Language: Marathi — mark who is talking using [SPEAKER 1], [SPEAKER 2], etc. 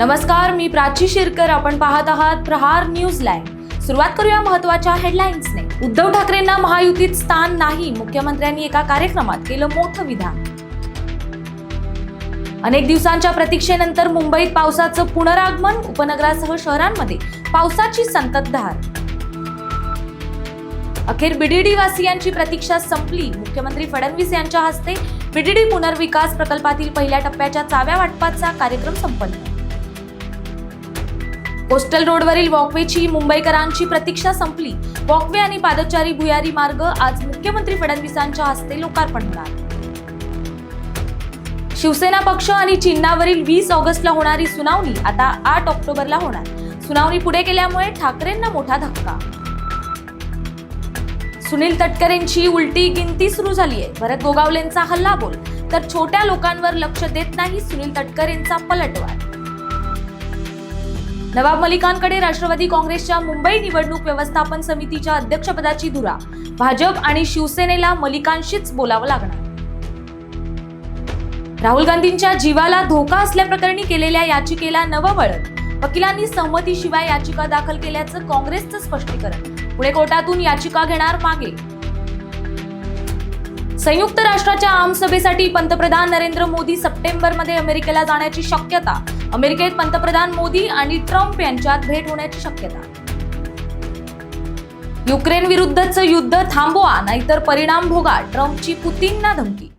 [SPEAKER 1] नमस्कार मी प्राची शिरकर. आपण पाहत आहात प्रहार न्यूज लाईव्ह. सुरुवात करूया महत्त्वाच्या हेडलाईन्सने. उद्धव ठाकरेंना महायुतीत स्थान नाही मुख्यमंत्र्यांनी एका कार्यक्रमात केलं मोठं विधान. अनेक दिवसांच्या प्रतीक्षेनंतर मुंबईत पावसाचं पुनरागमन उपनगरासह शहरांमध्ये पावसाची संततधार. अखेर बीडीडी वासियांची प्रतीक्षा संपली. मुख्यमंत्री फडणवीस यांच्या हस्ते बीडीडी पुनर्विकास प्रकल्पातील पहिल्या टप्प्याच्या चाव्या वाटपाचा कार्यक्रम संपन्न. कोस्टल रोडवरील वॉकवेची मुंबईकरांची प्रतीक्षा संपली. वॉकवे आणि पादचारी भुयारी मार्ग आज मुख्यमंत्री फडणवीसांच्या हस्ते लोकार्पण होणार. शिवसेना पक्ष आणि चिन्हावरील वीस ऑगस्टला होणारी सुनावणी आता आठ ऑक्टोबरला होणार. सुनावणी पुढे केल्यामुळे ठाकरेंना मोठा धक्का. सुनील तटकरेंची उलटी गिनती सुरू झाली आहे भरत गोगावलेंचा हल्ला बोल तर छोट्या लोकांवर लक्ष देत नाही सुनील तटकरेंचा पलटवार. नवाब मलिकांकडे राष्ट्रवादी काँग्रेसच्या मुंबई निवडणूक व्यवस्थापन समितीच्या अध्यक्षपदाची धुरा. भाजप आणि शिवसेनेला मलिकांशीच बोलावं लागणार. राहुल गांधींच्या जीवाला धोका असल्याप्रकरणी केलेल्या याचिकेला नवं वळण. वकिलांनी संमतीशिवाय याचिका दाखल केल्याचं काँग्रेसचं स्पष्टीकरण. पुणे कोर्टातून याचिका घेणार मागे. संयुक्त राष्ट्राच्या आमसभेसाठी पंतप्रधान नरेंद्र मोदी सप्टेंबरमध्ये अमेरिकेला जाण्याची शक्यता. अमेरिकेत पंतप्रधान मोदी आणि ट्रम्प यांच्यात भेट होण्याची शक्यता. युक्रेन विरुद्धचं युद्ध थांबवा नाहीतर परिणाम भोगा ट्रम्पची पुतीनना धमकी.